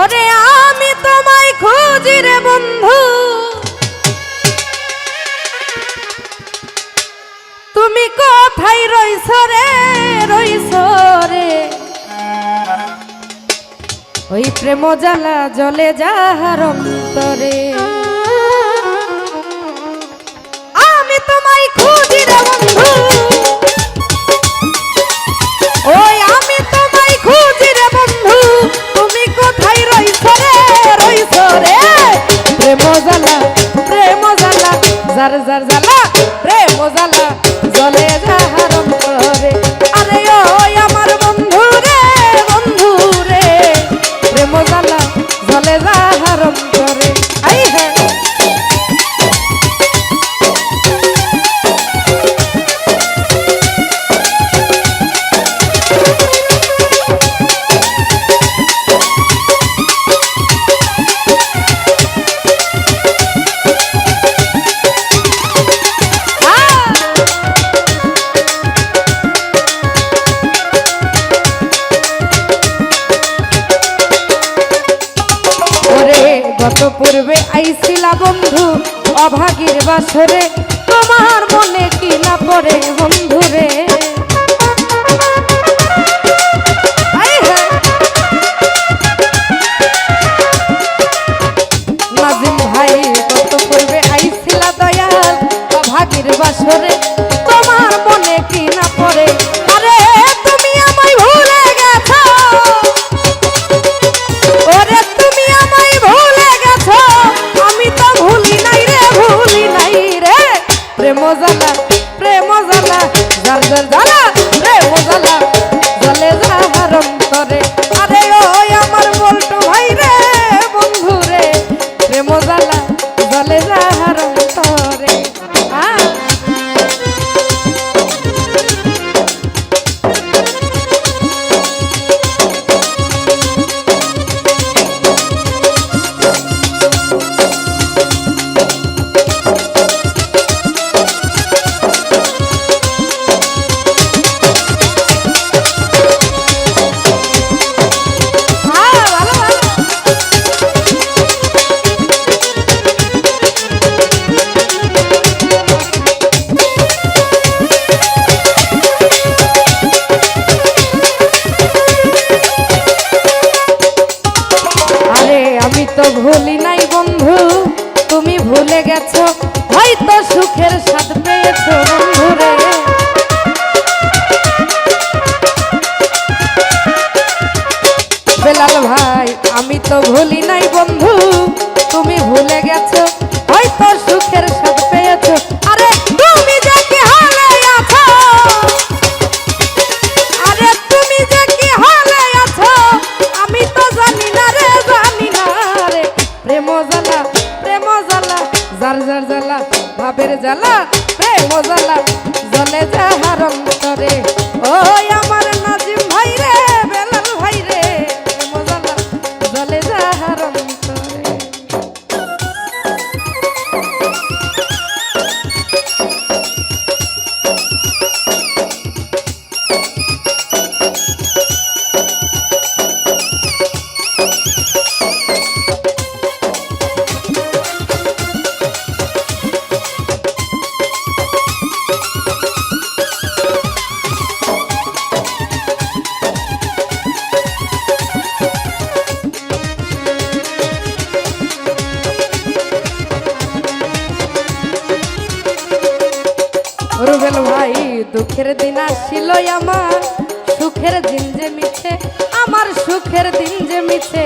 ওরে আমি তোমায় খুঁজি রে বন্ধু। তুমি কোথায় রইছ রে রইছ রে? ওই প্রেম জ্বালা জলে যাহার অন্তরে। আমি তোমায় খুঁজি রে বন্ধু। যার যার জ্বালা প্রেম জ্বালা জলে বন্ধু অভাগীর বাসরে তোমার মনে কি না পরে বন্ধুরে অবজলা জলে যায় দুঃখের দিন আসিল আমার। সুখের দিন যে মিছে, আমার সুখের দিন যে মিছে।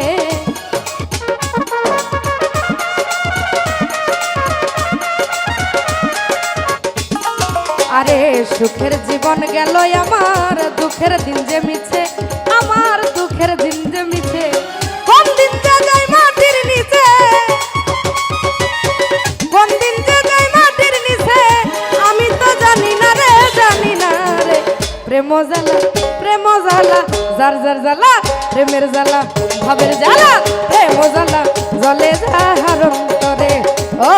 আরে, সুখের জীবন গেল আমার, দুঃখের দিন যে মিছে। ভাবের জ্বালা প্রেম জ্বালা জলে যাহার অন্তরে ও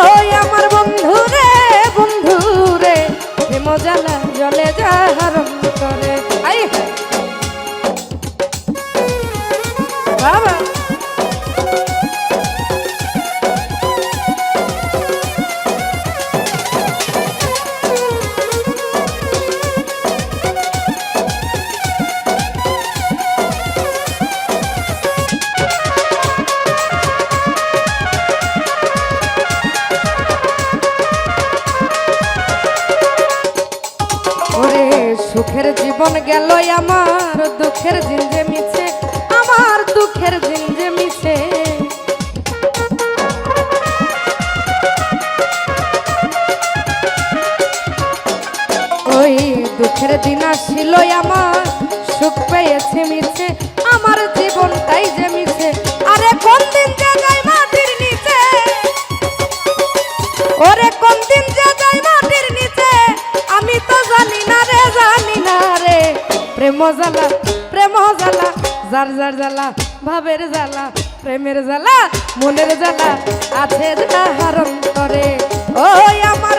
জীবন গেল আমার দুঃখের জিঞ্জে মিছে, আমার দুঃখের জিঞ্জে মিছে। ওই দুঃখের দিন আসিল আমার, সুখ পেয়েছে জ্বালা, প্রেম জ্বালা যার যার জ্বালা, ভাবের জ্বালা, প্রেমের জ্বালা, মনের জ্বালা, আছে যাহার অন্তরে। ওই আমার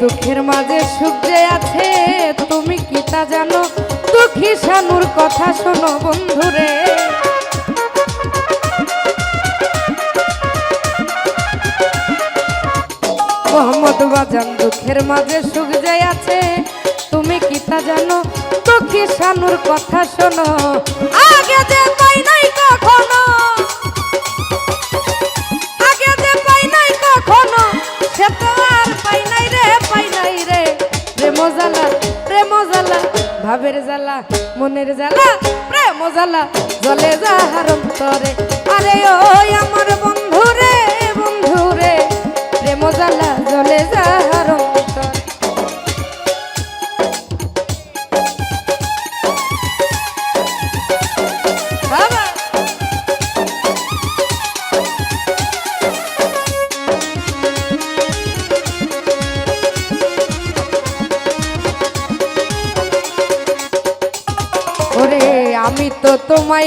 দুঃখের মাঝে সুখ যে আছে, তুমি কি তা জানো? দুঃখী শানুর কথা শোনো বন্ধুরে। মোহাম্মদ বাজান, দুঃখের মাঝে সুখ যে আছে, তুমি কি তা জানো? দুঃখী শানুর কথা শোনো। আগে যে ভাবের জ্বালা, মনের জ্বালা, প্রেম জ্বালা, জলে যাহার অন্তরে আরে ওই আমার বন্ধু রে বন্ধু রে প্রেম জ্বালা, জলে যাহার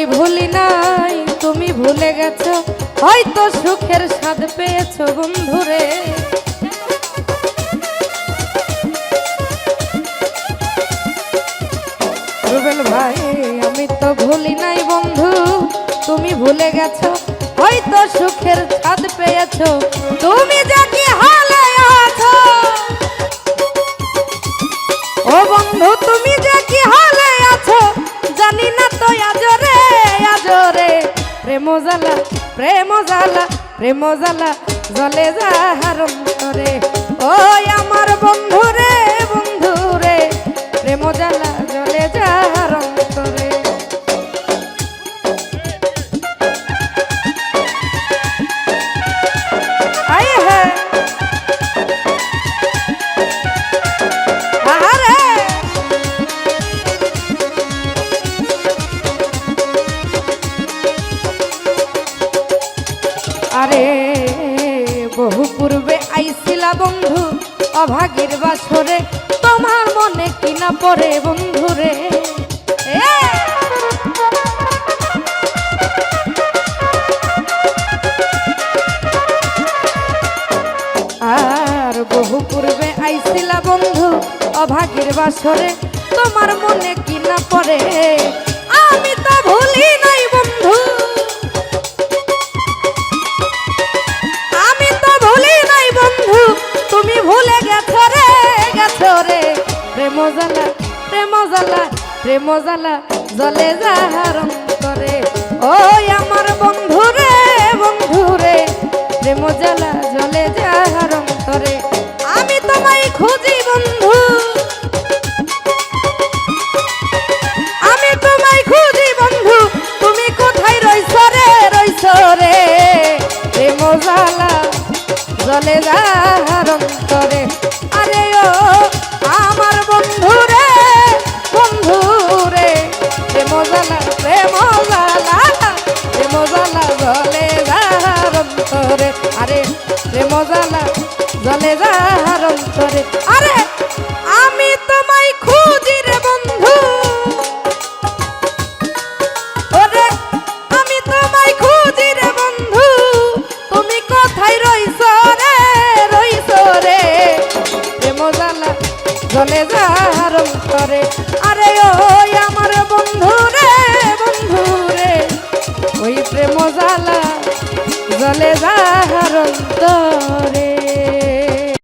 তোমায় ভুলি নাই, তুমি ভুলে গেছো, হয়তো সুখের স্বাদ পেয়েছ বন্ধুরে। রুবেল ভাই, আমি তো ভুলি নাই বন্ধু, তুমি ভুলে গেছো, হয়তো সুখের স্বাদ পেয়েছ, তুমি হালে আছো। ও বন্ধু, তুমি প্রেম জ্বালা প্রেম জ্বালা প্রেম জ্বালা জলে যাহার অন্তরে ওই আমার বন্ধু পড়ে বন্ধুরে! আর বহু পূর্বে আইসিলা বন্ধু অভাগের বাসরে জ্বালা জলে যাহার করে। ওই আমার বন্ধুরে বন্ধুরে প্রেম জ্বালা চলে যার অন্তরে